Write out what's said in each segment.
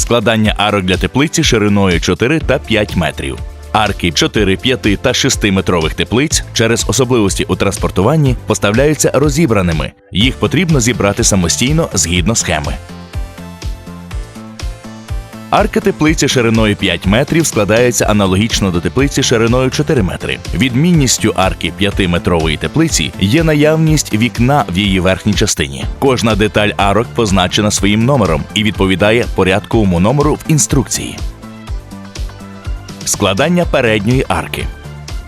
Складання арок для теплиці шириною 4 та 5 метрів. Арки 4, 5 та 6 метрових теплиць через особливості у транспортуванні поставляються розібраними. Їх потрібно зібрати самостійно згідно схеми. Арка теплиці шириною 5 метрів складається аналогічно до теплиці шириною 4 метри. Відмінністю арки 5-метрової теплиці є наявність вікна в її верхній частині. Кожна деталь арок позначена своїм номером і відповідає порядковому номеру в інструкції. Складання передньої арки.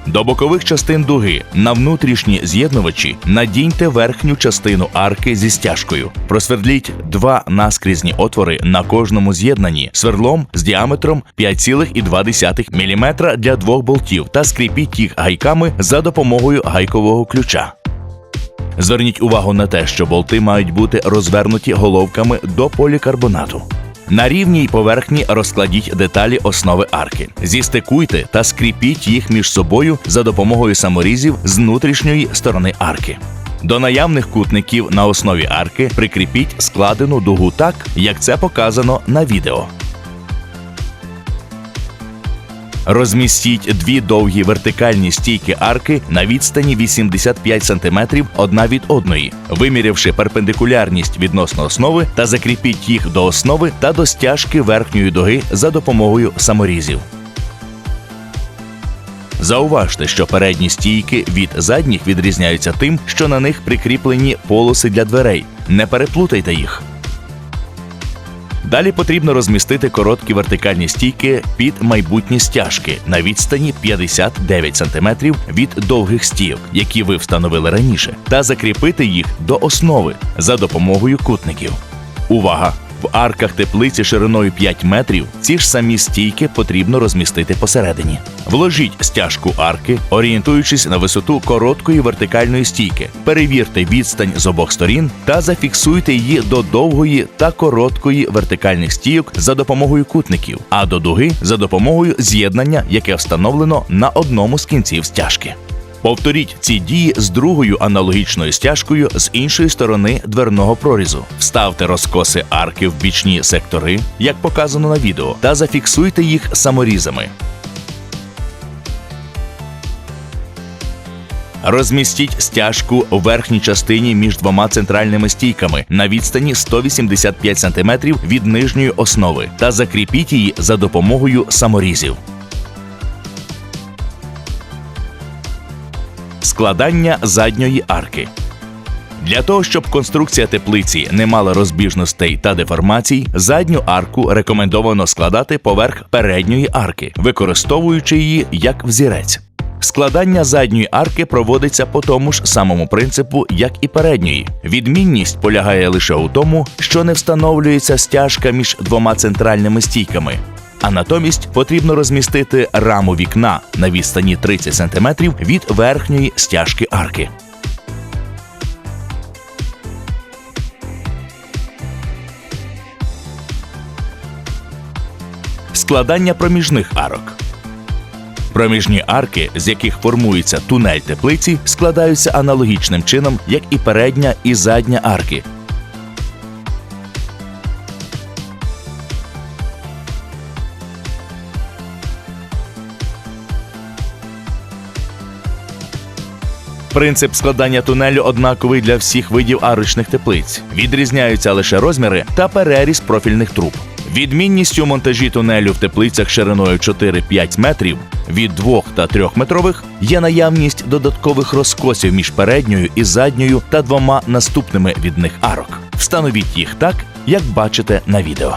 До бокових частин дуги на внутрішні з'єднувачі надіньте верхню частину арки зі стяжкою. Просвердліть два наскрізні отвори на кожному з'єднанні свердлом з діаметром 5,2 мм для двох болтів та скріпіть їх гайками за допомогою гайкового ключа. Зверніть увагу на те, що болти мають бути розвернуті головками до полікарбонату. На рівній поверхні розкладіть деталі основи арки. Зістикуйте та скріпіть їх між собою за допомогою саморізів з внутрішньої сторони арки. До наявних кутників на основі арки прикріпіть складену дугу так, як це показано на відео. Розмістіть дві довгі вертикальні стійки арки на відстані 85 см одна від одної, вимірявши перпендикулярність відносно основи та закріпіть їх до основи та до стяжки верхньої дуги за допомогою саморізів. Зауважте, що передні стійки від задніх відрізняються тим, що на них прикріплені полоси для дверей. Не переплутайте їх. Далі потрібно розмістити короткі вертикальні стійки під майбутні стяжки на відстані 59 см від довгих стійок, які ви встановили раніше, та закріпити їх до основи за допомогою кутників. Увага! В арках теплиці шириною 5 метрів ці ж самі стійки потрібно розмістити посередині. Вложіть стяжку арки, орієнтуючись на висоту короткої вертикальної стійки. Перевірте відстань з обох сторін та зафіксуйте її до довгої та короткої вертикальних стійок за допомогою кутників, а до дуги за допомогою з'єднання, яке встановлено на одному з кінців стяжки. Повторіть ці дії з другою аналогічною стяжкою з іншої сторони дверного прорізу. Вставте розкоси арки в бічні сектори, як показано на відео, та зафіксуйте їх саморізами. Розмістіть стяжку у верхній частині між двома центральними стійками на відстані 185 см від нижньої основи та закріпіть її за допомогою саморізів. Складання задньої арки. Для того, щоб конструкція теплиці не мала розбіжностей та деформацій, задню арку рекомендовано складати поверх передньої арки, використовуючи її як взірець. Складання задньої арки проводиться по тому ж самому принципу, як і передньої. Відмінність полягає лише у тому, що не встановлюється стяжка між двома центральними стійками, а натомість потрібно розмістити раму вікна на відстані 30 см від верхньої стяжки арки. Складання проміжних арок. Проміжні арки, з яких формується тунель теплиці, складаються аналогічним чином, як і передня і задня арки, Принцип складання тунелю однаковий для всіх видів арочних теплиць. Відрізняються лише розміри та переріз профільних труб. Відмінністю монтажі тунелю в теплицях шириною 4-5 метрів від 2 та 3 метрових є наявність додаткових розкосів між передньою і задньою та двома наступними від них арок. Встановіть їх так, як бачите на відео.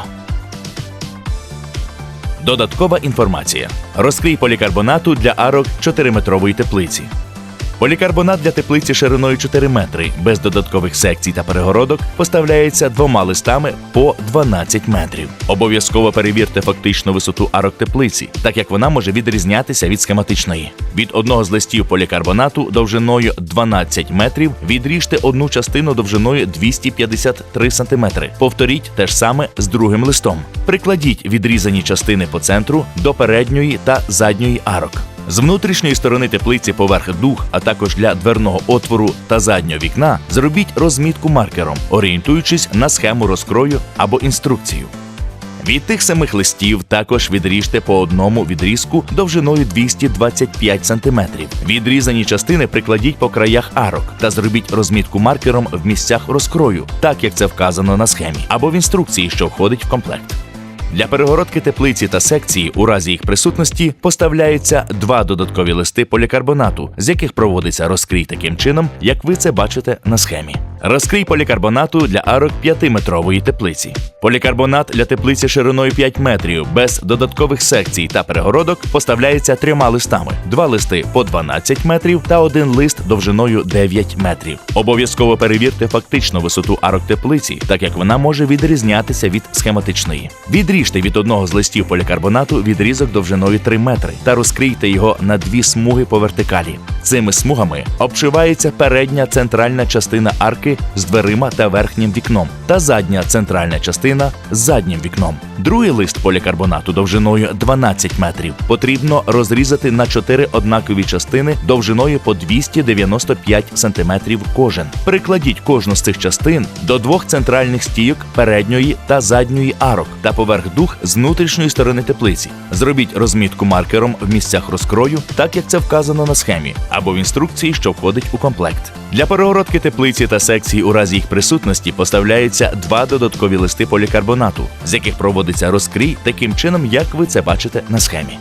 Додаткова інформація. Розкрій полікарбонату для арок 4-метрової теплиці. Полікарбонат для теплиці шириною 4 метри без додаткових секцій та перегородок поставляється двома листами по 12 метрів. Обов'язково перевірте фактичну висоту арок теплиці, так як вона може відрізнятися від схематичної. Від одного з листів полікарбонату довжиною 12 метрів відріжте одну частину довжиною 253 см. Повторіть те ж саме з другим листом. Прикладіть відрізані частини по центру до передньої та задньої арок. З внутрішньої сторони теплиці поверх дух, а також для дверного отвору та заднього вікна, зробіть розмітку маркером, орієнтуючись на схему розкрою або інструкцію. Від тих самих листів також відріжте по одному відрізку довжиною 225 см. Відрізані частини прикладіть по краях арок та зробіть розмітку маркером в місцях розкрою, так як це вказано на схемі, або в інструкції, що входить в комплект. Для перегородки теплиці та секції у разі їх присутності поставляються два додаткові листи полікарбонату, з яких проводиться розкрій таким чином, як ви це бачите на схемі. Розкрій полікарбонату для арок 5-метрової теплиці. Полікарбонат для теплиці шириною 5 метрів без додаткових секцій та перегородок поставляється трьома листами: два листи по 12 метрів та один лист довжиною 9 метрів. Обов'язково перевірте фактичну висоту арок теплиці, так як вона може відрізнятися від схематичної. Відріжте від одного з листів полікарбонату відрізок довжиною 3 метри та розкрийте його на дві смуги по вертикалі. Цими смугами обшивається передня центральна частина арки з дверима та верхнім вікном, та задня центральна частина з заднім вікном. Другий лист полікарбонату довжиною 12 метрів потрібно розрізати на чотири однакові частини довжиною по 295 сантиметрів кожен. Прикладіть кожну з цих частин до двох центральних стійок передньої та задньої арок та поверх дух з внутрішньої сторони теплиці. Зробіть розмітку маркером в місцях розкрою, так як це вказано на схемі, або в інструкції, що входить у комплект. Для перегородки теплиці та секції у разі їх присутності поставляються два додаткові листи полікарбонату, з яких проводиться розкрій таким чином, як ви це бачите на схемі.